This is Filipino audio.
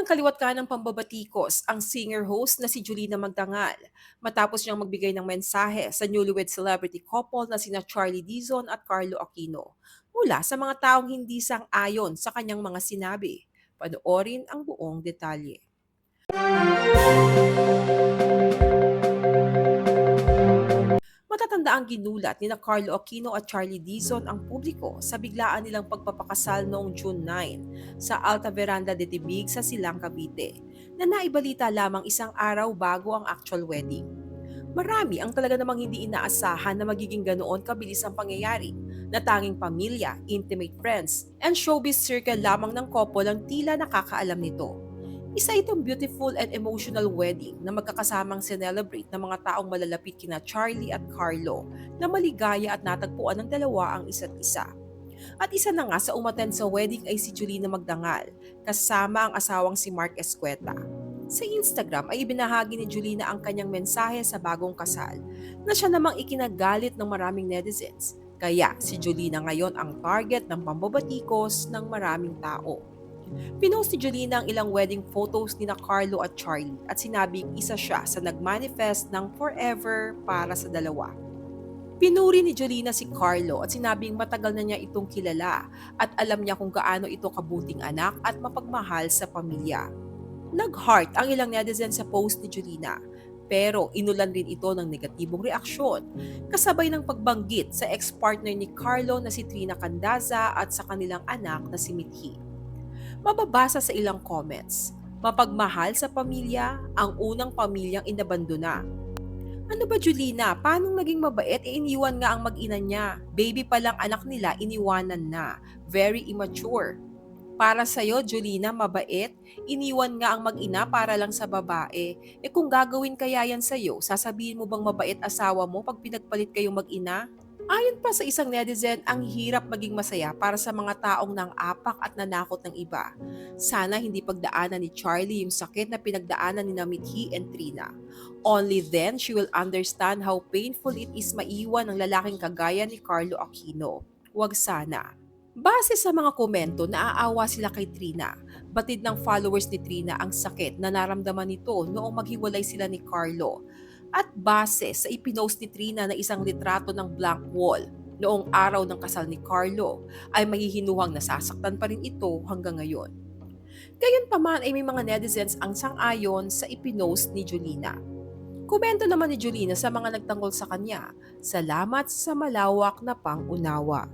ng kaliwat kanang pambabatikos ang singer-host na si Julina Magdangal matapos niyang magbigay ng mensahe sa newlywed celebrity couple na sina Charlie Dizon at Carlo Aquino mula sa mga taong hindi sang-ayon sa kanyang mga sinabi. Panoorin ang buong detalye. Matatanda ang ginulat ni na Carlo Aquino at Charlie Dizon ang publiko sa biglaan nilang pagpapakasal noong June 9 sa Alta Veranda de Tibig sa Silang Cavite na naibalita lamang isang araw bago ang actual wedding. Marami ang talaga namang hindi inaasahan na magiging ganoon kabilis ang pangyayari na tanging pamilya, intimate friends, and showbiz circle lamang ng couple ang tila nakakaalam nito. Isa itong beautiful and emotional wedding na magkakasamang sinelebrate ng mga taong malalapit kina Charlie at Carlo na maligaya at natagpuan ng dalawa ang isa't isa. At isa na nga sa umaten sa wedding ay si Julina Magdangal, kasama ang asawang si Mark Escueta. Sa Instagram ay ibinahagi ni Julina ang kanyang mensahe sa bagong kasal na siya namang ikinagalit ng maraming netizens. Kaya si Julina ngayon ang target ng pambabatikos ng maraming tao. Pinost ni Jolina ang ilang wedding photos ni na Carlo at Charlie at sinabing isa siya sa nagmanifest ng forever para sa dalawa. Pinuri ni Jolina si Carlo at sinabing matagal na niya itong kilala at alam niya kung gaano ito kabuting anak at mapagmahal sa pamilya. Nag-heart ang ilang netizen sa post ni Jolina pero inulan rin ito ng negatibong reaksyon kasabay ng pagbanggit sa ex-partner ni Carlo na si Trina Candaza at sa kanilang anak na si Mithi mababasa sa ilang comments. Mapagmahal sa pamilya, ang unang pamilyang inabandona. Ano ba Julina, paano naging mabait e iniwan nga ang mag-ina niya? Baby pa lang anak nila, iniwanan na. Very immature. Para sa'yo, Julina, mabait? Iniwan nga ang mag-ina para lang sa babae. E kung gagawin kaya yan sa'yo, sasabihin mo bang mabait asawa mo pag pinagpalit kayong mag-ina? Ayon pa sa isang netizen, ang hirap maging masaya para sa mga taong nang apak at nanakot ng iba. Sana hindi pagdaanan ni Charlie yung sakit na pinagdaanan ni Namithi and Trina. Only then she will understand how painful it is maiwan ng lalaking kagaya ni Carlo Aquino. Huwag sana. Base sa mga komento, naaawa sila kay Trina. Batid ng followers ni Trina ang sakit na naramdaman nito noong maghiwalay sila ni Carlo at base sa ipinost ni Trina na isang litrato ng blank wall noong araw ng kasal ni Carlo ay mahihinuhang nasasaktan pa rin ito hanggang ngayon. Gayon pa man ay may mga netizens ang sang-ayon sa ipinost ni Julina. Komento naman ni Julina sa mga nagtanggol sa kanya, salamat sa malawak na pangunawa.